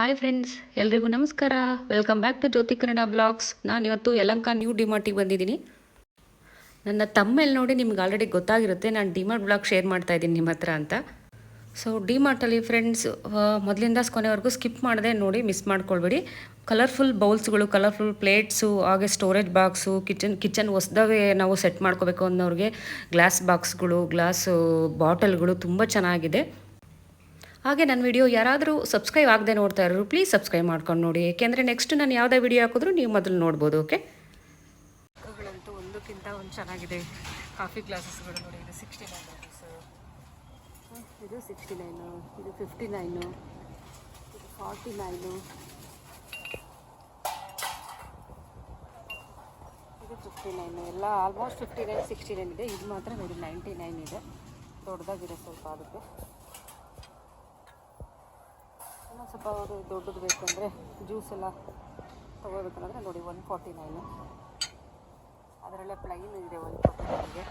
Hi friends ಎಲ್ರಿಗೂ ನಮಸ್ಕಾರ. Welcome back to Jyothi Kannada blogs ನಾನು ಇವತ್ತು ಯಲಂಕ ನ್ಯೂ ಡಿಮಾರ್ಟಿಗೆ ಬಂದಿದ್ದೀನಿ. ನನ್ನ ತಮ್ಮೇಲೆ ನೋಡಿ ನಿಮ್ಗೆ ಆಲ್ರೆಡಿ ಗೊತ್ತಾಗಿರುತ್ತೆ. ನಾನು ಡಿಮಾರ್ಟ್ ಬ್ಲಾಗ್ ಶೇರ್ ಮಾಡ್ತಾ ಇದ್ದೀನಿ ನಿಮ್ಮ ಹತ್ರ ಅಂತ. ಸೊ ಡಿಮಾರ್ಟಲ್ಲಿ ಫ್ರೆಂಡ್ಸ್ ಮೊದಲಿಂದ ಕೊನೆವರೆಗೂ ಸ್ಕಿಪ್ ಮಾಡದೆ ನೋಡಿ ಮಿಸ್ ಮಾಡ್ಕೊಳ್ಬೇಡಿ. ಕಲರ್ಫುಲ್ ಬೌಲ್ಸ್ಗಳು ಕಲರ್ಫುಲ್ ಪ್ಲೇಟ್ಸು ಹಾಗೆ ಸ್ಟೋರೇಜ್ ಬಾಕ್ಸು ಕಿಚನ್ ಕಿಚನ್ ಹೊಸ್ದಾಗೆ ನಾವು ಸೆಟ್ ಮಾಡ್ಕೋಬೇಕು ಅನ್ನೋರಿಗೆ ಗ್ಲಾಸ್ ಬಾಕ್ಸ್ಗಳು ಗ್ಲಾಸು ಬಾಟಲ್ಗಳು ತುಂಬ ಚೆನ್ನಾಗಿದೆ. ಹಾಗೆ ನನ್ನ ವಿಡಿಯೋ ಯಾರಾದರೂ ಸಬ್ಸ್ಕ್ರೈಬ್ ಆಗದೆ ನೋಡ್ತಾ ಇರೋರು ಪ್ಲೀಸ್ ಸಬ್ಸ್ಕ್ರೈಬ್ ಮಾಡ್ಕೊಂಡು ನೋಡಿ. ಏಕೆಂದರೆ ನೆಕ್ಸ್ಟ್ ನಾನು ಯಾವುದೇ ವಿಡಿಯೋ ಹಾಕಿದ್ರು ನೀವು ಮೊದಲು ನೋಡ್ಬೋದು ಓಕೆ ಮಕ್ಕಳಂತೂ ಒಂದಕ್ಕಿಂತ ಒಂದು ಚೆನ್ನಾಗಿದೆ. ಕಾಫಿ ಗ್ಲಾಸಸ್ಗಳು ನೋಡಿ, ಇದು ಸಿಕ್ಸ್ಟಿ ನೈನ್ ರುಪೀಸು ಇದು ಸಿಕ್ಸ್ಟಿ ನೈನು ಇದು ಫಿಫ್ಟಿ ನೈನು ಇದು ಫಾರ್ಟಿ ನೈನು ಇದು ಫಿಫ್ಟಿ ನೈನು ಎಲ್ಲ almost fifty nine sixty nine ಇದೆ. ಇದು ಮಾತ್ರ ನೋಡಿ ನೈಂಟಿ ನೈನ್ ಇದೆ. ದೊಡ್ಡದಾಗಿದೆ ಸ್ವಲ್ಪ ಅದಕ್ಕೆ ಇನ್ನೂ ಸ್ವಲ್ಪ ಅವರು ದೊಡ್ಡದು ಬೇಕಂದರೆ ಜ್ಯೂಸ್ ಎಲ್ಲ ತೊಗೋಬೇಕಂದ್ರೆ ನೋಡಿ ಒನ್ ಫಾರ್ಟಿ ನೈನು ಅದರಲ್ಲೇ ಪ್ಲೈನ್ ಇದೆ ಒನ್ ಫಾರ್ಟಿ ನೈನ್ಗೆ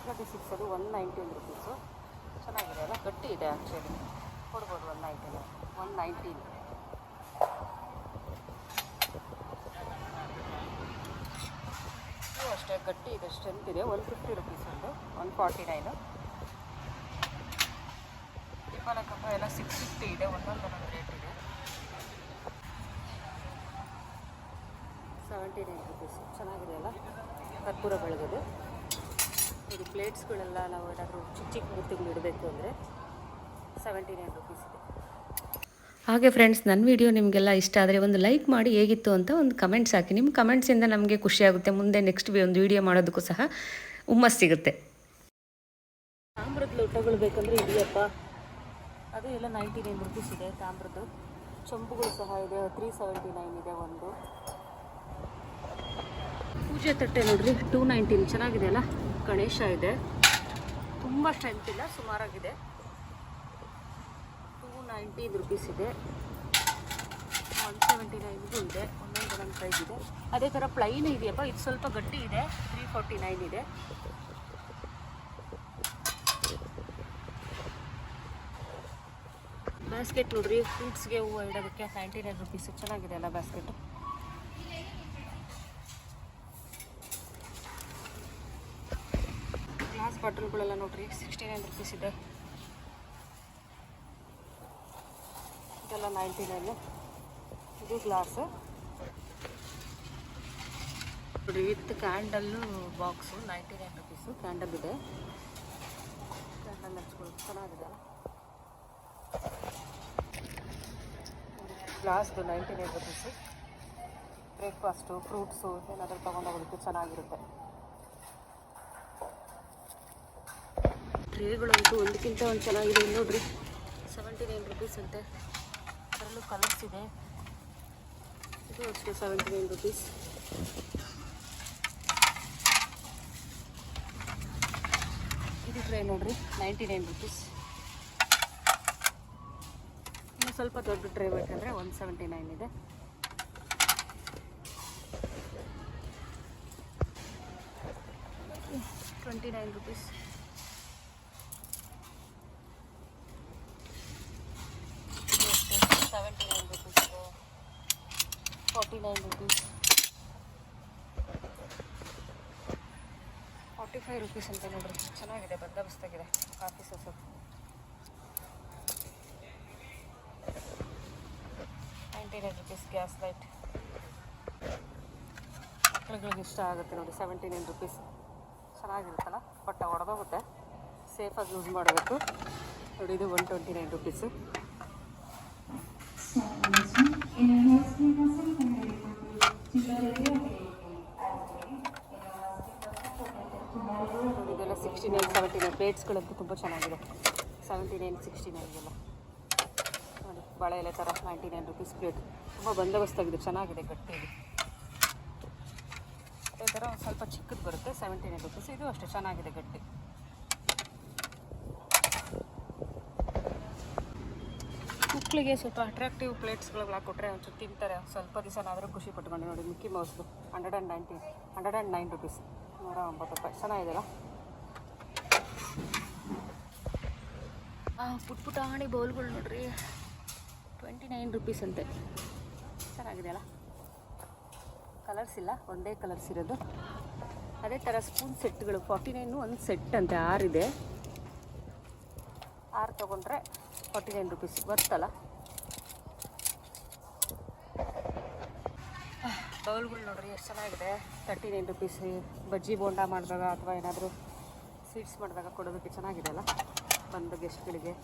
ಟ್ವೆಂಟಿ ಸಿಕ್ಸ್ ಅದು ಒನ್ ನೈಂಟೀನ್ ರುಪೀಸು ಚೆನ್ನಾಗಿದೆ ಅಲ್ಲ? ಗಟ್ಟಿ ಇದೆ ಆ್ಯಕ್ಚುಲಿ ಕೊಡ್ಬೋದು ಒನ್ ನೈಂಟೀನ್ ಒನ್ ನೈಂಟೀನ್ ಅಷ್ಟೇ ಗಟ್ಟಿ ಇದೆ ಸ್ಟ್ರೆಂತ್ ಇದೆ. ಒನ್ ಫಿಫ್ಟಿ ರುಪೀಸ್ ಒಂದು ಒನ್ ಫಾರ್ಟಿ ನೈನು ಕಪ್ಪ ಎಲ್ಲ ಸಿಕ್ಸ್ ಫಿಫ್ಟಿ ಇದೆ ಒಂದೊಂದು ಒಂದೊಂದು ರೇಟ್ ಇದೆ ಸೆವೆಂಟಿ ನೈನ್ ರುಪೀಸ್. ಚೆನ್ನಾಗಿದೆ ಅಲ್ಲ? ಕರ್ಪೂರ ಬೆಳಗೋದು ಇದು ಪ್ಲೇಟ್ಸ್ಗಳೆಲ್ಲ ನಾವು ಏನಾದರೂ ಚಿಕ್ಕ ಚಿಕ್ಕ ಮೂರ್ತಿಗಳು ಇಡಬೇಕು ಅಂದರೆ ಸೆವೆಂಟಿ ನೈನ್ ರುಪೀಸ್ ಇದೆ. ಹಾಗೆ ಫ್ರೆಂಡ್ಸ್ ನನ್ನ ವಿಡಿಯೋ ನಿಮಗೆಲ್ಲ ಇಷ್ಟ ಆದರೆ ಒಂದು ಲೈಕ್ ಮಾಡಿ ಹೇಗಿತ್ತು ಅಂತ ಒಂದು ಕಮೆಂಟ್ಸ್ ಹಾಕಿ. ನಿಮ್ಮ ಕಮೆಂಟ್ಸಿಂದ ನಮಗೆ ಖುಷಿಯಾಗುತ್ತೆ ಮುಂದೆ ನೆಕ್ಸ್ಟ್ ಒಂದು ವಿಡಿಯೋ ಮಾಡೋದಕ್ಕೂ ಸಹ ಹುಮ್ಮಸ್ ಸಿಗುತ್ತೆ. ತಾಮ್ರದ ಲೋಟಗಳು ಬೇಕಂದರೆ ಇದೆಯಪ್ಪ. ಅದು ಎಲ್ಲ ನೈಂಟಿ ನೈನ್ ರುಪೀಸ್ ಇದೆ ತಾಮ್ರದ್ದು ಚಂಪುಗಳು ಸಹ ಇದೆ ತ್ರೀ ಸೆವೆಂಟಿ ನೈನ್ ಇದೆ ಒಂದು. ಪೂಜೆ ತಟ್ಟೆ ನೋಡ್ರಿ ಟೂ ನೈಂಟೀನ್ ಚೆನ್ನಾಗಿದೆ ಅಲ್ಲ? ಗಣೇಶ ಇದೆ. ತುಂಬ ಸ್ಟ್ರೆಂತ್ ಇಲ್ಲ, ಸುಮಾರಾಗಿದೆ. ಟೂ ನೈಂಟೀನ್ ರುಪೀಸ್ ಇದೆ. ಒನ್ ಸೆವೆಂಟಿ ನೈನ್ಗೂ ಇದೆ, ಒಂದೊಂದು ಒಂದೊಂದು ಪ್ರೈಸ್ ಇದೆ. ಅದೇ ಥರ ಪ್ಲೈನ್ ಇದೆಯಪ್ಪ, ಇದು ಸ್ವಲ್ಪ ಗಟ್ಟಿ ಇದೆ ತ್ರೀ ಫಾರ್ಟಿ ನೈನ್ ಇದೆ. ಬ್ಯಾಸ್ಕೆಟ್ ನೋಡ್ರಿ ಫ್ರೂಟ್ಸ್ಗೆ ಹೂವು ಇಡೋದಕ್ಕೆ ನೈಂಟಿ ನೈನ್ ರುಪೀಸ್ ಚೆನ್ನಾಗಿದೆ ಅಲ್ಲ ಬ್ಯಾಸ್ಕೆಟ್ ಗ್ಲಾಸ್ ಬಾಟಲ್ಗಳೆಲ್ಲ ನೋಡ್ರಿ ಸಿಕ್ಸ್ಟಿ ನೈನ್ ರುಪೀಸ್ ಇದೆ. ಇದೆಲ್ಲ ನೈಂಟಿ ನೈನ್ ಇದು ಗ್ಲಾಸ್ ನೋಡ್ರಿ, with candle box ninety nine rupees candle ಇದೆ. ಕ್ಯಾಂಡಲ್ ಹಚ್ಕೊಳ್ಳೋದು ಚೆನ್ನಾಗಿದೆ ಗ್ಲಾಸ್ದು ninety nine rupees breakfast fruits ಏನಾದರೂ ತೊಗೊಂಡೋಗೋದಕ್ಕೆ ಚೆನ್ನಾಗಿರುತ್ತೆ. ಟ್ರೇಗಳಂತೂ ಒಂದಕ್ಕಿಂತ ಒಂದು ಚೆನ್ನಾಗಿದೆ ನೋಡ್ರಿ. ಸೆವೆಂಟಿ ನೈನ್ ರುಪೀಸ್ ಅಂತೆ. ಅದರಲ್ಲೂ ಕಲರ್ಸ್ ಇದೆ. ಇದು ಅಷ್ಟೇ ಸೆವೆಂಟಿ ನೈನ್ ರುಪೀಸ್ ಇದು ಟ್ರೈ ನೋಡ್ರಿ ನೈಂಟಿ ನೈನ್ ರುಪೀಸ್ ಇನ್ನು ಸ್ವಲ್ಪ ದೊಡ್ಡ ಟ್ರೇ ಬೇಕಂದರೆ ಒನ್ ಸೆವೆಂಟಿ ನೈನ್ ಇದೆ. Twenty nine rupees seventy nine rupees forty nine rupees forty five rupees ಅಂತ ನೋಡ್ರಿ. ಚೆನ್ನಾಗಿದೆ, ಬಂದೋಬಸ್ತಾಗಿದೆ. Coffee ಸೊಸು ninety nine rupees gas light ಮಕ್ಳುಗಳಿಗೆ ಇಷ್ಟ ಆಗುತ್ತೆ ನೋಡಿ ಸೆವೆಂಟಿ ನೈನ್ ರುಪೀಸ್ ಚೆನ್ನಾಗಿರುತ್ತಲ್ಲ? ಬಟ್ ಹೊಡೆದೋಗುತ್ತೆ ಸೇಫಾಗಿ ಯೂಸ್ ಮಾಡಬೇಕು. ನೋಡಿ, ಇದು ಒನ್ ಟ್ವೆಂಟಿ ನೈನ್ ರುಪೀಸು ಇದೆಲ್ಲ ಸಿಕ್ಸ್ಟಿ ನೈನ್ ಸೆವೆಂಟಿ ನೈನ್ ಪ್ಲೇಟ್ಸ್ಗಳಂತೂ ತುಂಬ ಚೆನ್ನಾಗಿದೆ. ಸೆವೆಂಟಿ ನೈನ್ ಸಿಕ್ಸ್ಟಿ ನೈನ್ಗೆಲ್ಲ ಬಾಳೆ ಎಲೆ ಥರ ನೈಂಟಿ ನೈನ್ ರುಪೀಸ್ ಪ್ಲೇಟ್ ತುಂಬ ಬಂದೋಬಸ್ತಾಗಿದೆ, ಚೆನ್ನಾಗಿದೆ ಗಟ್ಟಿಯಾಗಿ. ಅದೇ ಥರ ಒಂದು ಸ್ವಲ್ಪ ಚಿಕ್ಕದು ಬರುತ್ತೆ ಸೆವೆಂಟಿ ನೈನ್ ರುಪೀಸ್ ಇದು ಅಷ್ಟೇ, ಚೆನ್ನಾಗಿದೆ ಗಟ್ಟಿ. ಮಕ್ಕಳಿಗೆ ಸ್ವಲ್ಪ ಅಟ್ರಾಕ್ಟಿವ್ ಪ್ಲೇಟ್ಸ್ಗಳಿಗೆ ಹಾಕ್ಕೊಟ್ರೆ ಒಂಚೂರು ತಿಂತಾರೆ. ಸ್ವಲ್ಪ ದಿವಸನಾದರೂ ಖುಷಿ ಪಟ್ಕೊಂಡು ನೋಡಿ Mickey ಮೌಸ್ದು hundred and ninety hundred and nine rupees ನೂರ ಒಂಬತ್ತು ರೂಪಾಯಿ. ಚೆನ್ನಾಗಿದೆಯಲ್ಲ? ಪುಟ್ ಪುಟಾಣಿ ಬೌಲ್ಗಳು ನೋಡ್ರಿ. ಟ್ವೆಂಟಿ ನೈನ್ ರುಪೀಸ್ ಅಂತೆ. ಚೆನ್ನಾಗಿದೆ ಅಲ್ಲ ಕಲರ್ಸ್ ಇಲ್ಲ, ಒಂದೇ ಕಲರ್ಸ್ ಇರೋದು. ಅದೇ ಥರ ಸ್ಪೂನ್ ಸೆಟ್ಗಳು ಫಾರ್ಟಿ ನೈನು ಒಂದು ಸೆಟ್ ಅಂತೆ ಆರಿದೆ ಆರು ತೊಗೊಂಡ್ರೆ ಫಾರ್ಟಿ ನೈನ್ ರುಪೀಸ್ ಬರ್ತಲ್ಲ ಬೌಲ್ಗಳು ನೋಡ್ರಿ, ಎಷ್ಟು ಚೆನ್ನಾಗಿದೆ. ತರ್ಟಿ ನೈನ್ ರುಪೀಸ್, ಬಜ್ಜಿ ಬೋಂಡ ಮಾಡಿದಾಗ ಅಥವಾ ಏನಾದರೂ ಸ್ವೀಟ್ಸ್ ಮಾಡಿದಾಗ ಕೊಡೋದಕ್ಕೆ ಚೆನ್ನಾಗಿದೆ ಅಲ್ಲ ಬಂದ ಗೆಸ್ಟ್ಗಳಿಗೆ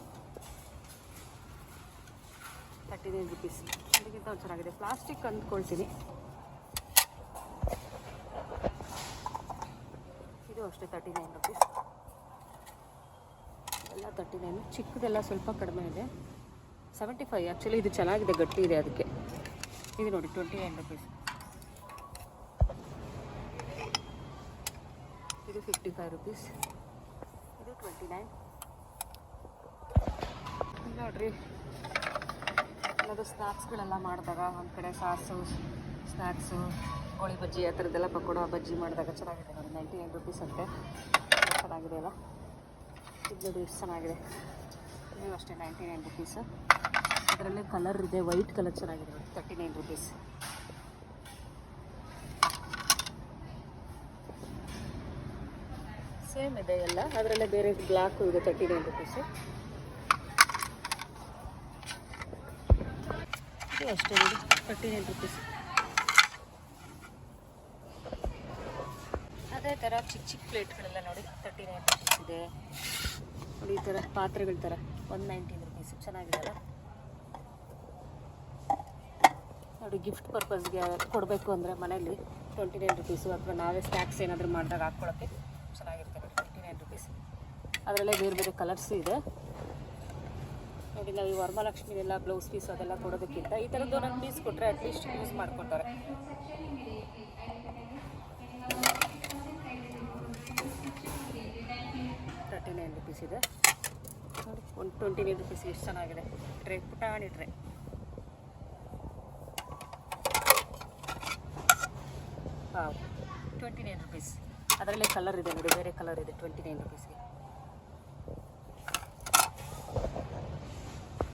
ತರ್ಟಿ ನೈನ್ ರುಪೀಸ್ ಅದಕ್ಕಿಂತ ಒಂದು ಚೆನ್ನಾಗಿದೆ ಪ್ಲಾಸ್ಟಿಕ್ ಅಂದ್ಕೊಳ್ತೀನಿ. ಇದು ಅಷ್ಟೇ ತರ್ಟಿ ನೈನ್ ರುಪೀಸ್ ಎಲ್ಲ ತರ್ಟಿ ನೈನ್ ಚಿಕ್ಕದೆಲ್ಲ ಸ್ವಲ್ಪ ಕಡಿಮೆ ಇದೆ. ಸೆವೆಂಟಿ ಫೈವ್ ಆ್ಯಕ್ಚುಲಿ ಇದು ಚೆನ್ನಾಗಿದೆ, ಗಟ್ಟಿ ಇದೆ ಅದಕ್ಕೆ. ಇದು ನೋಡಿ ಟ್ವೆಂಟಿ ನೈನ್ ರುಪೀಸ್ ಇದು ಫಿಫ್ಟಿ ಫೈವ್ ರುಪೀಸ್ ಇದು ಟ್ವೆಂಟಿ ನೈನ್ ನೋಡ್ರಿ. ಅದು ಸ್ನ್ಯಾಕ್ಸ್ಗಳೆಲ್ಲ ಮಾಡಿದಾಗ ಒಂದು ಕಡೆ ಸಾಸು ಸ್ನ್ಯಾಕ್ಸು ಕೋಳಿ ಬಜ್ಜಿ, ಆ ಥರದ್ದೆಲ್ಲ ಪಕೋಡ, ಬಜ್ಜಿ ಮಾಡಿದಾಗ ಚೆನ್ನಾಗಿದೆ ನೋಡಿ. ನೈಂಟಿ ನೈನ್ ರುಪೀಸ್ ಅಂತೆ. ಚೆನ್ನಾಗಿದೆ ಅಲ್ಲ? ಇದು ನೋಡಿ ಎಷ್ಟು ಚೆನ್ನಾಗಿದೆ. ಇದು ಅಷ್ಟೇ, ನೈಂಟಿ ನೈನ್ ರುಪೀಸ್. ಅದರಲ್ಲಿ ಕಲರ್ ಇದೆ ವೈಟ್ ಕಲರ್ ಚೆನ್ನಾಗಿದೆ ನೋಡಿ. Thirty nine rupees. ಸೇಮ್ ಇದೆ ಎಲ್ಲ. ಅದರಲ್ಲೇ ಬೇರೆ ಬ್ಲ್ಯಾಕು ಇದೆ ತರ್ಟಿ ನೈನ್ ರುಪೀಸು. ಇದು ಅಷ್ಟೇ ನೋಡಿ. ತರ್ಟಿ ನೈನ್ ರುಪೀಸ್ ಅದೇ ಥರ ಚಿಕ್ಕ ಚಿಕ್ಕ ಪ್ಲೇಟ್ಗಳೆಲ್ಲ ನೋಡಿ ತರ್ಟಿ ನೈನ್ ರುಪೀಸ್ ಇದೆ. ನೋಡಿ ಈ ಥರ ಪಾತ್ರೆಗಳ ಥರ ಒನ್ ನೈನ್ಟೀನ್ ರುಪೀಸ್ ಚೆನ್ನಾಗಿದೆ ನೋಡಿ ಗಿಫ್ಟ್ ಪರ್ಪಸ್ಗೆ ಕೊಡಬೇಕು ಅಂದರೆ ಮನೇಲಿ ಟ್ವೆಂಟಿ ನೈನ್ ರುಪೀಸು ಅಥವಾ ನಾವೇ ಸ್ನ್ಯಾಕ್ಸ್ ಏನಾದರೂ ಮಾಡಿದಾಗ ಹಾಕ್ಕೊಳ್ಳೋಕ್ಕೆ ಚೆನ್ನಾಗಿರುತ್ತೆ ಟ್ವೆಂಟಿ ನೈನ್ ರುಪೀಸ್ ಅದರಲ್ಲೇ ಬೇರೆ ಬೇರೆ ಕಲರ್ಸು ಇದೆ. ನೋಡಿ, ನಾವು ಈ ವರಮಹಾಲಕ್ಷ್ಮಿನೆಲ್ಲ ಬ್ಲೌಸ್ ಪೀಸ್ ಅದೆಲ್ಲ ಕೊಡೋದಕ್ಕಿಂತ ಈ ಥರದ್ದು ಒಂದೊಂದು ಪೀಸ್ ಕೊಟ್ಟರೆ ಅಟ್ಲೀಸ್ಟ್ ಯೂಸ್ ಮಾಡ್ಕೊತಾರೆ ತರ್ಟಿ ನೈನ್ ರುಪೀಸ್ ಇದೆ. ನೋಡಿ ಟ್ವೆಂಟಿ ನೈನ್ ರುಪೀಸ್ ಎಷ್ಟು ಚೆನ್ನಾಗಿದೆ. ಟ್ರೇ ಪುಟಾಣಿ ಟ್ರೇ ಹಾಂ ಟ್ವೆಂಟಿ ನೈನ್ ರುಪೀಸ್ ಅದರಲ್ಲೇ ಕಲರ್ ಇದೆ ನೋಡಿ, ಬೇರೆ ಕಲರ್ ಇದೆ ಟ್ವೆಂಟಿ ನೈನ್ ರುಪೀಸ್ಗೆ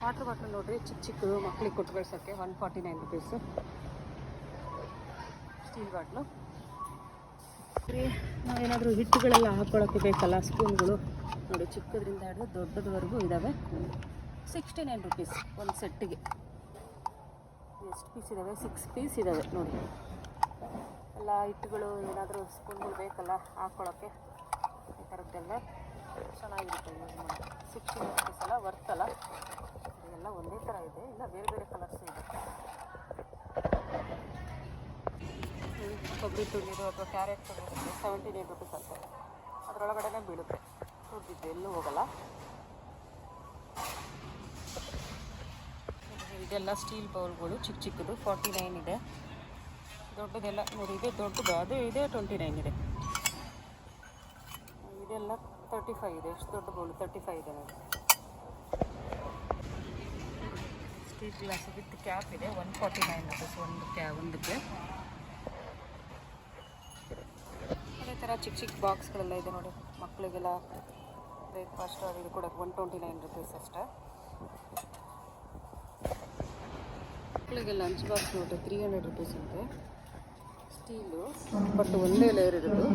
ವಾಟರ್ ಬಾಟ್ಲ್ ನೋಡ್ರಿ, ಚಿಕ್ಕ ಚಿಕ್ಕದು ಮಕ್ಳಿಗೆ ಕೊಟ್ಟು ಬೆಳ್ಸೋಕ್ಕೆ one forty nine rupees steel bottle ರೀ ನಾವೇನಾದರೂ ಹಿಟ್ಟುಗಳೆಲ್ಲ ಹಾಕ್ಕೊಳ್ಳೋಕ್ಕೆ ಬೇಕಲ್ಲ ಸ್ಪೂನ್ಗಳು ನೋಡಿ, ಚಿಕ್ಕದ್ರಿಂದ ಹಿಡಿದು ದೊಡ್ಡದವರೆಗೂ ಇದ್ದಾವೆ ಸಿಕ್ಸ್ಟಿ ನೈನ್ ರುಪೀಸ್ ಒಂದು ಸೆಟ್ಟಿಗೆ ಎಷ್ಟು ಪೀಸ್ ಇದ್ದಾವೆ ಸಿಕ್ಸ್ ಪೀಸ್ ಇದ್ದಾವೆ ನೋಡಿ. ಎಲ್ಲ ಹಿಟ್ಟುಗಳು ಏನಾದರೂ ಸ್ಪೂನ್ಗಳು ಬೇಕಲ್ಲ ಹಾಕ್ಕೊಳ್ಳೋಕ್ಕೆ ಈ ಥರದ್ದೆಲ್ಲ ಚೆನ್ನಾಗಿರುತ್ತೆ ಯೂಸ್ ಮಾಡಿ ಸಿಕ್ಸ್ಟಿ ರುಪೀಸ್ ಎಲ್ಲ ವರ್ತಲ್ಲ ಇದೆಲ್ಲ ಒಂದೇ ಥರ ಇದೆ. ಇಲ್ಲ ಬೇರೆ ಬೇರೆ ಕಲರ್ಸು ಇದೆ. ಕೊಬ್ಬರಿ ತುಳಿದು ಅಥವಾ ಕ್ಯಾರೆಟ್ ತುಳಿದು ಸೆವೆಂಟಿ ನೈನ್ ರುಪೀಸ್ ಅಂತ. ಅದರೊಳಗಡೆನೇ ಬೀಳುತ್ತೆ. ತುಳಿದಿದ್ದು ಎಲ್ಲೂ ಹೋಗಲ್ಲ. ಇದೆಲ್ಲ ಸ್ಟೀಲ್ ಬೌಲ್ಗಳು ಚಿಕ್ಕ ಚಿಕ್ಕದು ಫಾರ್ಟಿ ನೈನ್ ಇದೆ. ದೊಡ್ಡದೆಲ್ಲ ನೋಡಿ, ಇದೆ ದೊಡ್ಡದು, ಅದು ಇದೆ ಟ್ವೆಂಟಿ ನೈನ್ ಇದೆ. ಇದೆಲ್ಲ ತರ್ಟಿ ಫೈವ್ ಇದೆ, ಎಷ್ಟು ದೊಡ್ಡ ಬೌಲ್ ತರ್ಟಿ ಫೈವ್ ಇದೆ ನೋಡಿ. ಸ್ಟೀಲ್ ಗ್ಲಾಸ್ ವಿತ್ ಕ್ಯಾಪ್ ಇದೆ ಒನ್ ಫಾರ್ಟಿ ನೈನ್ ರುಪೀಸ್ ಒಂದು ಕ್ಯಾ ಒಂದಕ್ಕೆ. ಅದೇ ಥರ ಚಿಕ್ಕ ಚಿಕ್ಕ ಬಾಕ್ಸ್ಗಳೆಲ್ಲ ಇದೆ ನೋಡಿ, ಮಕ್ಕಳಿಗೆಲ್ಲ ಬ್ರೇಕ್ಫಾಸ್ಟ್ ಅದು ಇದು ಕೊಡೋಕ್ಕೆ ಒನ್ ಟ್ವೆಂಟಿ ನೈನ್ ರುಪೀಸ್ ಅಷ್ಟೇ. ಮಕ್ಕಳಿಗೆ ಲಂಚ್ ಬಾಕ್ಸ್ ನೋಡಿ ತ್ರೀ ಹಂಡ್ರೆಡ್ ರುಪೀಸ್ ಅಂತೆ. ಸ್ಟೀಲು ಬಟ್ ಒಂದೇ ಲೇಯರ್ ಇರೋದು.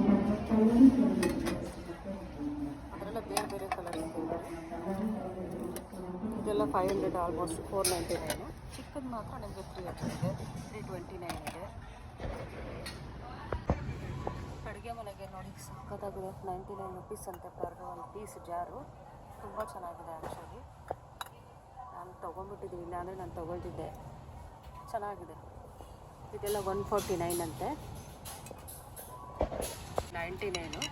ಅದರೆಲ್ಲ ಬೇರೆ ಬೇರೆ ಕಲರ್ ಇದೆ. ಇದೆಲ್ಲ five hundred almost four ninety nine ಚಿಕ್ಕದು ಮಾತ್ರ ನಿಮಗೆ ಹಂಡ್ರೆಡ್ ಇದೆ. ತ್ರೀ ಟ್ವೆಂಟಿ ನೈನ್ ಇದೆ. ಅಡುಗೆ ಮನೆಗೆ ನೋಡಿ ಸಕ್ಕತ್ತಾಗಿದೆ ನೈಂಟಿ ನೈನ್ ರುಪೀಸ್ ಅಂತ ಪರ್ ಒಂದು ಪೀಸ್ ಜಾರು ತುಂಬ ಚೆನ್ನಾಗಿದೆ ಆ್ಯಕ್ಚುಲಿ ನಾನು ತೊಗೊಂಡ್ಬಿಟ್ಟಿದ್ದೀನಿ ಇಲ್ಲಾಂದರೆ ನಾನು ತೊಗೊಳ್ತಿದ್ದೆ. ಚೆನ್ನಾಗಿದೆ. ಇದೆಲ್ಲ ಒನ್ ಫೋರ್ಟಿ ನೈನ್ ಅಂತೆ. ನೈಂಟಿ ನೈನು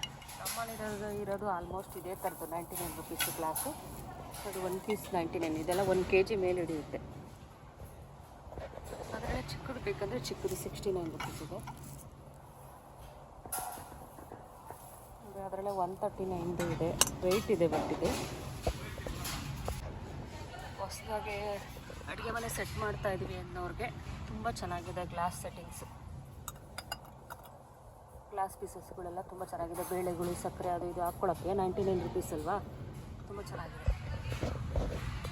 ನಮ್ಮಲ್ಲಿರೋದು ಇರೋದು ಆಲ್ಮೋಸ್ಟ್ ಇದೇ ಥರದ್ದು ನೈಂಟಿ ನೈನ್ ರುಪೀಸ್ ಗ್ಲಾಸು ಅದು ಒನ್ ಪೀಸ್ ನೈಂಟಿ ನೈನ್ ಇದೆಲ್ಲ ಒನ್ ಕೆ ಜಿ ಮೇಲೆ ಹಿಡಿಯುತ್ತೆ. ಅದರಲ್ಲೇ ಚಿಕ್ಕದು ಬೇಕಂದರೆ ಚಿಕ್ಕದು ಸಿಕ್ಸ್ಟಿ ನೈನ್ ರುಪೀಸ್ ಇದೆ ಅದರಲ್ಲೇ ಒನ್ ತರ್ಟಿ ನೈನ್ದು ಇದೆ. ರೇಟ್ ಇದೆ ಬಟ್ ಇದೆ ಹೊಸದಾಗಿ ಅಡುಗೆ ಮನೆ ಸೆಟ್ ಮಾಡ್ತಾ ಇದ್ದೀವಿ ಅನ್ನೋರಿಗೆ. ತುಂಬ ಚೆನ್ನಾಗಿದೆ ಗ್ಲಾಸ್ ಸೆಟ್ಟಿಂಗ್ಸ್ ಗ್ಲಾಸ್ ಪೀಸಸ್ಗಳೆಲ್ಲ ತುಂಬ ಚೆನ್ನಾಗಿದೆ. ಬೇಳೆಗಳು, ಸಕ್ಕರೆ, ಅದು ಇದು ಹಾಕ್ಕೊಳಕ್ಕೆ. ನೈಂಟಿ ನೈನ್ ರುಪೀಸ್ ಅಲ್ವಾ? ತುಂಬ ಚೆನ್ನಾಗಿದೆ.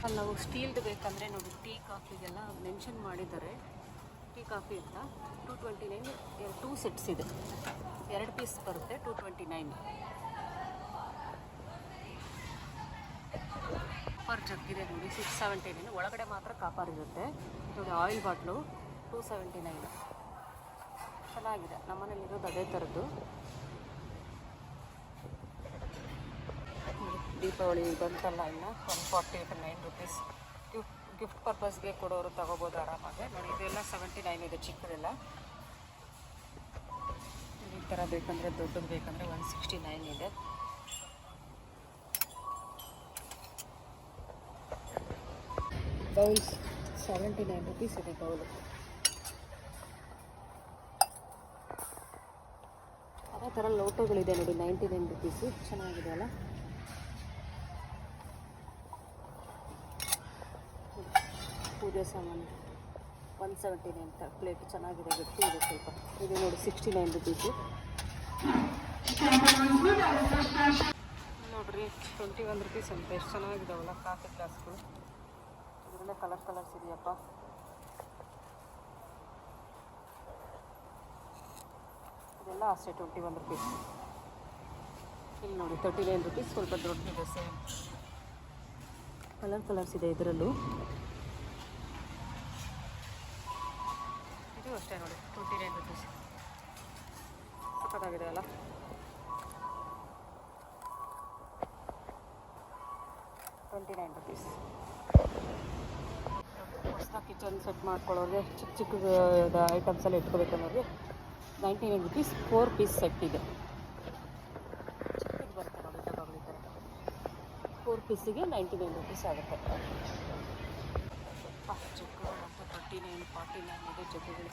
ಅಲ್ಲಿ ನಾವು ಸ್ಟೀಲ್ದು ಬೇಕಂದರೆ ನೋಡಿ, ಟೀ ಕಾಫಿಗೆಲ್ಲ ಮೆನ್ಷನ್ ಮಾಡಿದ್ದಾರೆ. ಟೀ, ಕಾಫಿ ಅಂತ. Two twenty nine two sets ಇದೆ. ಎರಡು ಪೀಸ್ ಬರುತ್ತೆ ಟೂ ಟ್ವೆಂಟಿ ನೈನ್ ಪರ್ ಇದೆ ನೋಡಿ ಸಿಕ್ಸ್ ಸೆವೆಂಟಿ ನೈನ್ ಒಳಗಡೆ ಮಾತ್ರ ಕಾಪರ್ ಇರುತ್ತೆ. ನೋಡಿ oil bottle two seventy nine ಚೆನ್ನಾಗಿದೆ. ನಮ್ಮನೇಲಿ ಇರೋದು ಅದೇ ಥರದ್ದು ನೋಡಿ, ದೀಪಾವಳಿ ಬಂತಲ್ಲ ಇನ್ನು? One forty nine rupees gift gift ಪರ್ಪಸ್ಗೆ ಕೊಡೋರು ತಗೋಬೋದು ಆರಾಮಾಗಿ. ನೋಡಿ, ಇದೆಲ್ಲ ಸೆವೆಂಟಿ ನೈನ್ ಇದೆ, ಚಿಕ್ಕದೆಲ್ಲ. ಈ ಥರ ಬೇಕಂದರೆ ದೊಡ್ಡದು ಬೇಕಂದರೆ ಒನ್ ಸಿಕ್ಸ್ಟಿ ನೈನ್ ಇದೆ. ಬೌಲ್ಸ್ ಸೆವೆಂಟಿ ನೈನ್ ರುಪೀಸ್ ಇದೆ ಬೌಲು ಅದೇ ಥರ ಲೋಟಗಳಿದೆ ನೋಡಿ ನೈಂಟಿ ನೈನ್ ರುಪೀಸು ಚೆನ್ನಾಗಿದೆ ಅಲ್ಲ? ಪೂಜೆ ಸಾಮಾನು ಒನ್ ಸೆವೆಂಟಿ ನೈನ್ ಪ್ಲೇಟ್ ಚೆನ್ನಾಗಿದೆ, ಗಟ್ಟಿ ಇದೆ ಸ್ವಲ್ಪ. ಇದು ನೋಡಿ ಸಿಕ್ಸ್ಟಿ ನೈನ್ ರುಪೀಸು ನೋಡ್ರಿ ಟ್ವೆಂಟಿ ಒನ್ ರುಪೀಸ್ ಅಂತ. ಎಷ್ಟು ಚೆನ್ನಾಗಿದಾವಲ್ಲ ಕಾಫಿ ಗ್ಲಾಸ್ಗಳು ಇದರಲ್ಲೇ ಕಲರ್ ಕಲರ್ಸ್ ಇದೆಯಪ್ಪ. ಇದೆಲ್ಲ ಅಷ್ಟೇ ಟ್ವೆಂಟಿ ಒನ್ ರುಪೀಸ್ ಇಲ್ಲಿ ನೋಡಿ ತರ್ಟಿ ನೈನ್ ರುಪೀಸ್ ಸ್ವಲ್ಪ ದೊಡ್ಡದಿದೆ ಸೇಮ್ ಕಲರ್ ಕಲರ್ಸ್ ಇದೆ ಇದರಲ್ಲೂ. ಅಷ್ಟೇ ನೋಡಿ ಟ್ವೆಂಟಿ ನೈನ್ ರುಪೀಸ್ ಸಖತ್ತಾಗಿದೆ ಅಲ್ಲ? ಟ್ವೆಂಟಿ ನೈನ್ ರುಪೀಸ್ ಹೊಸ ಕಿಚನ್ ಸೆಟ್ ಮಾಡ್ಕೊಳ್ಳೋರಿಗೆ ಚಿಕ್ಕ ಚಿಕ್ಕ ಐಟಮ್ಸ್ ಎಲ್ಲ ಇಟ್ಕೋಬೇಕನ್ನೋರಿಗೆ ninety nine rupees four piece set ಇದೆ. ಚಿಕ್ಕದು ಬರುತ್ತೆ ನೋಡಿ ಡಬ್ಬಗಳು ಥರ. ಫೋರ್ ಪೀಸಿಗೆ ನೈಂಟಿ ನೈನ್ ರುಪೀಸ್ ಆಗುತ್ತೆ. ಜಗ್ಗುಗಳು ತರ್ಟಿ ನೈನ್ ಫಾರ್ಟಿ ನೈನ್ ಇದೆ ಜೊತೆಗಳು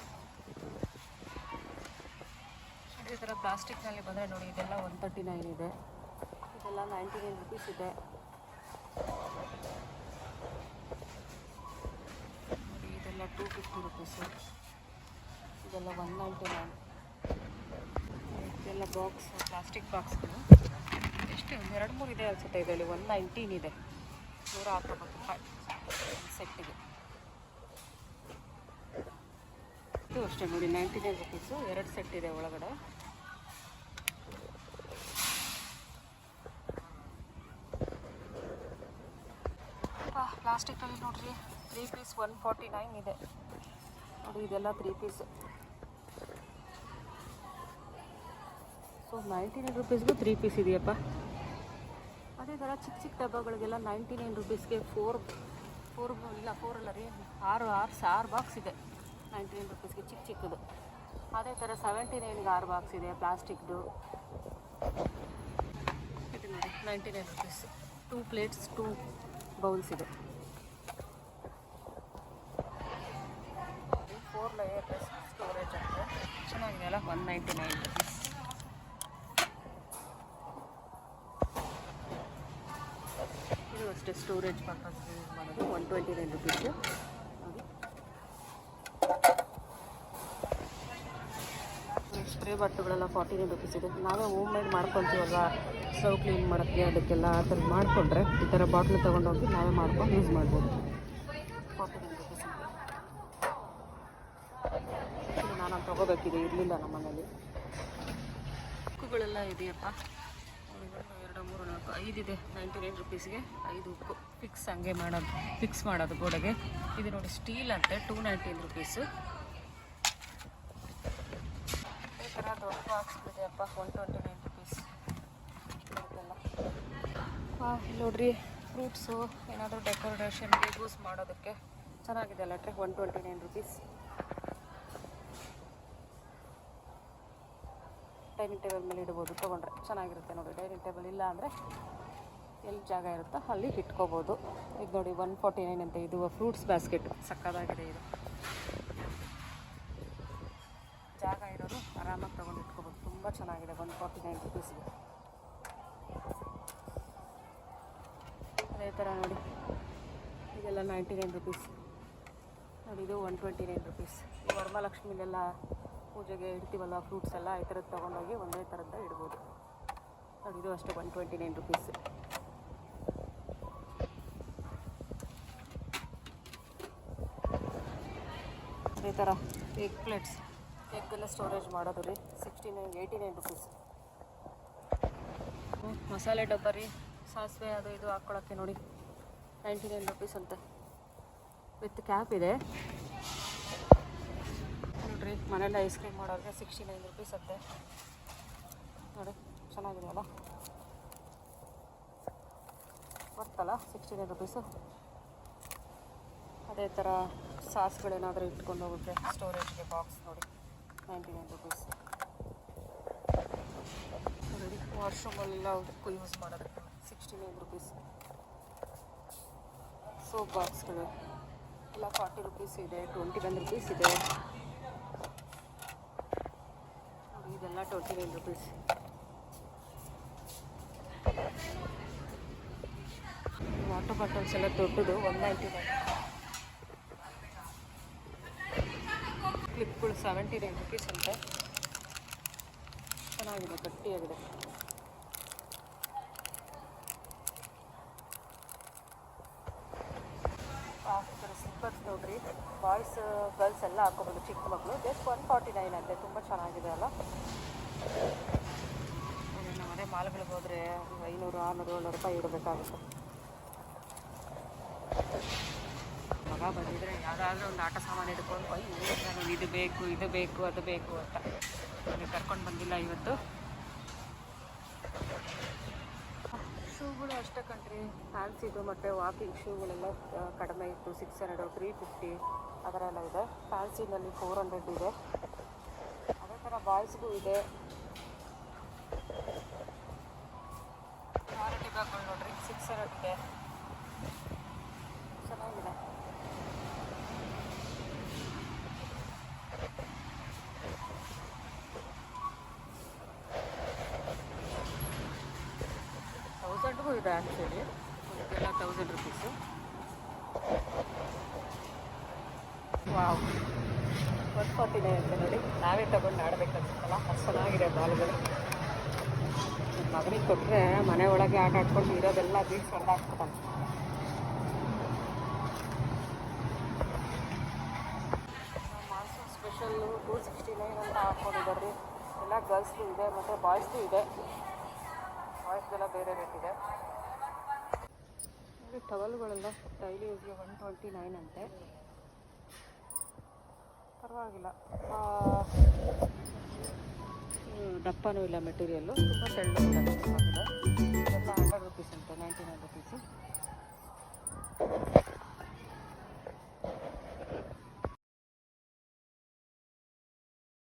ಈ ಥರ ಪ್ಲಾಸ್ಟಿಕ್ನಲ್ಲಿ ಬಂದರೆ ನೋಡಿ ಇದೆಲ್ಲ ಒನ್ ತರ್ಟಿ ನೈನ್ ಇದೆ. ಇದೆಲ್ಲ ನೈಂಟಿ ನೈನ್ ರುಪೀಸ್ ಇದೆ. ನೋಡಿ ಇದೆಲ್ಲ ಟೂ ಫಿಫ್ಟಿ ರುಪೀಸು. ಇದೆಲ್ಲ ಒನ್ ನೈಂಟಿ ನೈನ್ ಇದೆಲ್ಲ ಬಾಕ್ಸ್ ಪ್ಲಾಸ್ಟಿಕ್ ಬಾಕ್ಸ್ಗಳು. ಎಷ್ಟು? ಒಂದು ಎರಡು ಮೂರು ಇದೆ ಅನಿಸುತ್ತೆ ಇದರಲ್ಲಿ. ಒನ್ ನೈಂಟೀನ್ ಇದೆ. ನೂರ ಹತ್ತೊಂಬತ್ತು ರೂಪಾಯಿ ಸೆಟ್ಟಿಗೆ. ಇದು ಅಷ್ಟೇ ನೋಡಿ ನೈಂಟಿ ನೈನ್ ರುಪೀಸು ಎರಡು ಸೆಟ್ ಇದೆ ಒಳಗಡೆ. ಪ್ಲಾಸ್ಟಿಕಲ್ಲಿ ನೋಡ್ರಿ three piece one forty nine ಇದೆ. ನೋಡಿ, ಇದೆಲ್ಲ three piece so ninety nine ರುಪೀಸ್ಗೂ three piece ಇದೆಯಪ್ಪ. ಅದೇ ಥರ ಚಿಕ್ಕ ಚಿಕ್ಕ ಡಬ್ಬಗಳಿಗೆಲ್ಲ ನೈಂಟಿ ನೈನ್ ರುಪೀಸ್ಗೆ ಫೋರ್ ಫೋರ್ ಇಲ್ಲ ಫೋರ್ ಅಲ್ಲ ರೀ, ಆರು ಆರು ಆರು ಬಾಕ್ಸ್ ಇದೆ. ನೈಂಟಿ ರುಪೀಸ್ಗೆ ಚಿಕ್ಕ ಚಿಕ್ಕದು. ಅದೇ ಥರ ಸೆವೆಂಟಿ ನೈನ್ಗೆ ಆರು ಬಾಕ್ಸ್ ಇದೆ, ಪ್ಲಾಸ್ಟಿಕ್ದು. ಇದು ನೋಡಿ, ninety nine rupees. Two plates two bowls ಇದೆ. ಫೋರ್ ಲೇಯರ್ ಸ್ಟೋರೇಜ್ ಅಂತ ಚೆನ್ನಾಗಿದೆ ಅಲ್ಲ? ಒನ್ ನೈಂಟಿ ನೈನ್ ರುಪೀಸ್ ಇದು ಅಷ್ಟೇ ಸ್ಟೋರೇಜ್ ಪರ್ಪಸ್ ಯೂಸ್ ಮಾಡೋದು one twenty nine rupees spray ಬಟ್ಟೆಗಳೆಲ್ಲ forty nine rupees ಇದೆ. ನಾವೇ ಹೋಮ್ ಮೇಡ್ ಮಾಡ್ಕೊತೀವಲ್ವ? ಸ್ಟವ್ ಕ್ಲೀನ್ ಮಾಡೋಕ್ಕೆ ಅದಕ್ಕೆಲ್ಲ ಆ ಥರ ಮಾಡಿಕೊಂಡ್ರೆ ಈ ಥರ ಬಾಟ್ಲು ತೊಗೊಂಡೋಗಿ ನಾವೇ ಮಾಡ್ಕೊಂಡು ಯೂಸ್ ಮಾಡ್ಬೋದು. ಫಾರ್ಟಿ ನೈನ್ ರುಪೀಸ್ ನಾನು ತೊಗೋಬೇಕಿದೆ, ಇರಲಿಲ್ಲ ನಮ್ಮ ಮನೇಲಿ. ಉಕ್ಕುಗಳೆಲ್ಲ ಇದೆಯಪ್ಪ. ಎರಡು, ಮೂರು, ನಾಲ್ಕು, ಐದು ಇದೆ. ನೈಂಟಿ ನೈನ್ ರುಪೀಸ್ಗೆ ಐದು ಉಕ್ಕು. ಫಿಕ್ಸ್ ಹಂಗೆ ಮಾಡೋದು ಫಿಕ್ಸ್ ಮಾಡೋದು ಗೋಡೆಗೆ. ಇದು ನೋಡಿ ಸ್ಟೀಲ್ ಅಂತೆ ಟೂ ನೈಂಟೀನ್ ರುಪೀಸು ಈ ಥರ ಒನ್ ಟ್ವೆಂಟಿ ನೈನ್ ರುಪೀಸ್ ನೋಡ್ರಿ ಫ್ರೂಟ್ಸು ಏನಾದರೂ ಡೆಕೋರೇಷನ್ಗೆ ಯೂಸ್ ಮಾಡೋದಕ್ಕೆ ಚೆನ್ನಾಗಿದೆ ಅಲ್ಲ tray? One twenty nine rupees dining table ಮೇಲೆ ಇಡ್ಬೋದು, ತೊಗೊಂಡ್ರೆ ಚೆನ್ನಾಗಿರುತ್ತೆ ನೋಡಿ ಡೈನಿಂಗ್ ಟೇಬಲ್ ಇಲ್ಲ ಅಂದರೆ ಎಲ್ಲಿ ಜಾಗ ಇರುತ್ತೋ ಅಲ್ಲಿ ಇಟ್ಕೋಬೋದು. ಇದು ನೋಡಿ ಒನ್ ಫಾರ್ಟಿ ನೈನ್ ಅಂತ ಇದು ಫ್ರೂಟ್ಸ್ ಬ್ಯಾಸ್ಕೆಟ್ ಸಕ್ಕದಾಗಿದೆ ಇದು. ತುಂಬ ಚೆನ್ನಾಗಿದೆ ಒನ್ ಫಾರ್ಟಿ ನೈನ್ ರುಪೀಸ್ಗೆ ಅದೇ ಥರ ನೋಡಿ. ಇದೆಲ್ಲ ನೈಂಟಿ ನೈನ್ ರುಪೀಸ್ ನೋಡಿ, ಇದು ಒನ್ ಟ್ವೆಂಟಿ ನೈನ್ ರುಪೀಸ್ ಈ ವರಮಹಾಲಕ್ಷ್ಮಿಲೆಲ್ಲ ಪೂಜೆಗೆ ಇಡ್ತೀವಲ್ಲ ಫ್ರೂಟ್ಸ್ ಎಲ್ಲ, ಈ ಥರದ್ದು ತೊಗೊಂಡೋಗಿ ಒಂದೇ ಥರದ್ದು ಇಡ್ಬೋದು. ನೋಡಿ, ಇದು ಅಷ್ಟು ಒನ್ ಟ್ವೆಂಟಿ ನೈನ್ ರುಪೀಸ್ ಅದೇ ಥರ ಎಗ್ ಪ್ಲೇಟ್ಸ್ ಎಗ್ಗೆಲ್ಲ ಸ್ಟೋರೇಜ್ ಮಾಡೋದು ರೀ. Sixty nine eighty nine rupees ಮಸಾಲೆ ಡಬ್ಬ ರೀ. ಸಾಸಿವೆ ಅದು ಇದು ಹಾಕ್ಕೊಳಕ್ಕೆ ನೋಡಿ. ನೈಂಟಿ ನೈನ್ ರುಪೀಸ್ ಅಂತೆ. ವಿತ್ ಕ್ಯಾಪ್ ಇದೆ. ನೋಡ್ರಿ ಮನೇಲಿ ಐಸ್ ಕ್ರೀಮ್ ಮಾಡೋರಿಗೆ ಸಿಕ್ಸ್ಟಿ ನೈನ್ ರುಪೀಸ್ ಅಂತೆ. ನೋಡಿ ಚೆನ್ನಾಗಿದೆ ಅಲ್ಲ ಬರ್ತಲ್ಲ ಸಿಕ್ಸ್ಟಿ ನೈನ್ ರುಪೀಸು ಅದೇ ಥರ ಸಾಸ್ಗಳೇನಾದರೂ ಇಟ್ಕೊಂಡು ಹೋಗೋಕ್ಕೆ ಸ್ಟೋರೇಜ್ಗೆ ಬಾಕ್ಸ್ ನೋಡಿ. ನೈಂಟಿ ನೈನ್ ರುಪೀಸ್ ನೋಡಿ ವಾಶ್ರೂಮೆಲ್ಲ ಅದಕ್ಕೂ ಯೂಸ್ ಮಾಡೋದು ಸಿಕ್ಸ್ಟಿ ನೈನ್ ರುಪೀಸ್ ಸೋಪ್ ಬಾಕ್ಸ್ಗಳು ಎಲ್ಲ ಫಾರ್ಟಿ ರುಪೀಸ್ ಇದೆ ಟ್ವೆಂಟಿ ಒನ್ ರುಪೀಸ್ ಇದೆ ಇದೆಲ್ಲ twenty nine rupees water bottles ಎಲ್ಲ ದೊಡ್ಡದು ಒನ್ ನೈಂಟಿ ನೈನ್ ಕ್ಲಿಪ್ಗಳು ಸೆವೆಂಟಿ ನೈನ್ ರುಪೀಸ್ ಅಂತೆ. ಚೆನ್ನಾಗಿದೆ, ಗಟ್ಟಿಯಾಗಿದೆ. ಸ್ಲಿಪ್ಪರ್ಸ್ ನೋಡ್ರಿ. ಬಾಯ್ಸ್ ಗರ್ಲ್ಸ್ ಎಲ್ಲ ಹಾಕೋಬೋದು, ಚಿಕ್ಕ ಮಕ್ಕಳು ಜಸ್ಟ್ ಒನ್ ಫಾರ್ಟಿ ನೈನ್ ಅಂತೆ, ತುಂಬ ಚೆನ್ನಾಗಿದೆ ಅಲ್ಲ? ನಮ್ಮ ಮನೆ ಮಾಲ್ಗಳಿಗೆ ಹೋದರೆ ಐನೂರು, ಆರುನೂರು, ಏಳ್ನೂರು ರೂಪಾಯಿ ಇಡಬೇಕಾಗುತ್ತೆ. ಮಗ ಬಂದಿದ್ರೆ ಯಾವುದಾದ್ರೂ ಒಂದು ಆಟ ಸಾಮಾನು ಹಿಡ್ಕೊಂಡು ಹೋಗಿ ಇದು ಬೇಕು ಇದು ಬೇಕು, ಅದು ಬೇಕು ಅಂತ. ನನಗೆ ಕರ್ಕೊಂಡು ಬಂದಿಲ್ಲ ಇವತ್ತು. ಶೂಗಳು ಅಷ್ಟೇ ಕಣ್ರಿ. ಫ್ಯಾನ್ಸಿದು ಮತ್ತು ವಾಕಿಂಗ್ ಶೂಗಳೆಲ್ಲ ಕಡಿಮೆ ಇತ್ತು. ಸಿಕ್ಸ್ ಹಂಡ್ರೆಡು ತ್ರೀ ಫಿಫ್ಟಿ ಆ ಥರ ಎಲ್ಲ ಇದೆ. ಫ್ಯಾನ್ಸಿನಲ್ಲಿ ಫೋರ್ ಹಂಡ್ರೆಡ್ ಇದೆ. ಅದೇ ಥರ ಬಾಯ್ಸ್ಗೂ ಇದೆ. ಕ್ವಾಲಿಟಿ ಬ್ಯಾಗ್ಗಳು ನೋಡ್ರಿ. ಸಿಕ್ಸ್ ಹಂಡ್ರೆಡ್ ಇದೆ. ಚೆನ್ನಾಗಿದೆ. ಇದೆ ಆ್ಯಕ್ಚುಲಿ ಇದೆಲ್ಲ thousand rupees wow. One forty nine ಅಂತ ನೋಡಿ. ನಾವೇ ತಗೊಂಡು ಆಡಬೇಕನ್ಸುತ್ತಲ್ಲ ಅಷ್ಟು ಚೆನ್ನಾಗಿದೆ ಬಾಲ್ಗಳು. ಮಗನಿಗೆ ಕೊಟ್ಟರೆ ಮನೆ ಒಳಗೆ ಆಟ ಆಡ್ಕೊಂಡು ಇರೋದೆಲ್ಲ ಬೀಚ್ ಹೊಡೆದು ಹಾಕ್ಬಿಟ್ಟಾನೆ monsoon special two sixty nine ಅಂತ ಹಾಕ್ಕೊಂಡಿದ್ದಾರೆ ಎಲ್ಲ ಗರ್ಲ್ಸ್ದು ಇದೆ, ಮತ್ತು ಬಾಯ್ಸ್ದು ಇದೆ. ಬಾಯ್ಸ್ದೆಲ್ಲ ಬೇರೆ ರೇಟ್ ಇದೆ. ಈ ಟವಲ್ಗಳೆಲ್ಲ ಡೈಲಿ ಯೂಸ್ಗೆ ಒನ್ ಟ್ವೆಂಟಿ ನೈನ್ ಅಂತೆ. ಪರವಾಗಿಲ್ಲ. ದಪ್ಪನೂ ಇಲ್ಲ ಮೆಟೀರಿಯಲ್ಲು ತುಂಬ ತೆಳ್ಳು ಇದೆಲ್ಲ ಹಂಡ್ರೆಡ್ ರುಪೀಸ್ ಅಂತೆ ನೈಂಟಿ ನೈನ್ ರುಪೀಸು